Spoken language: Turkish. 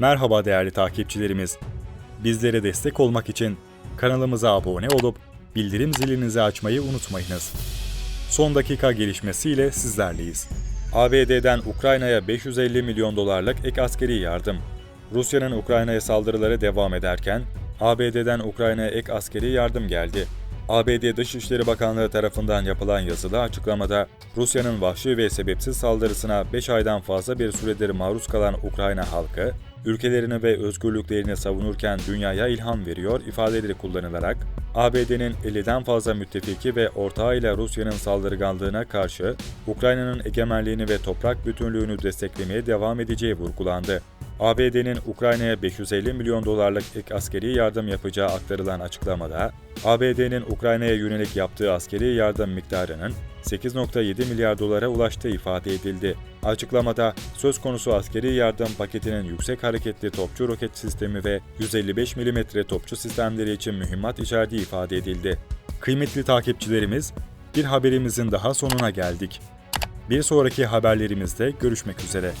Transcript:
Merhaba değerli takipçilerimiz. Bizlere destek olmak için kanalımıza abone olup bildirim zilinizi açmayı unutmayınız. Son dakika gelişmesiyle sizlerleyiz. ABD'den Ukrayna'ya 550 milyon dolarlık ek askeri yardım. Rusya'nın Ukrayna'ya saldırıları devam ederken ABD'den Ukrayna'ya ek askeri yardım geldi. ABD Dışişleri Bakanlığı tarafından yapılan yazılı açıklamada Rusya'nın vahşi ve sebepsiz saldırısına 5 aydan fazla bir süredir maruz kalan Ukrayna halkı, ülkelerini ve özgürlüklerini savunurken dünyaya ilham veriyor ifadeleri kullanılarak, ABD'nin 50'den fazla müttefiki ve ortağıyla Rusya'nın saldırganlığına karşı Ukrayna'nın egemenliğini ve toprak bütünlüğünü desteklemeye devam edeceği vurgulandı. ABD'nin Ukrayna'ya 550 milyon dolarlık ek askeri yardım yapacağı aktarılan açıklamada, ABD'nin Ukrayna'ya yönelik yaptığı askeri yardım miktarının 8.7 milyar dolara ulaştığı ifade edildi. Açıklamada söz konusu askeri yardım paketinin yüksek hareketli topçu roket sistemi ve 155 mm topçu sistemleri için mühimmat içerdiği ifade edildi. Kıymetli takipçilerimiz, bir haberimizin daha sonuna geldik. Bir sonraki haberlerimizde görüşmek üzere.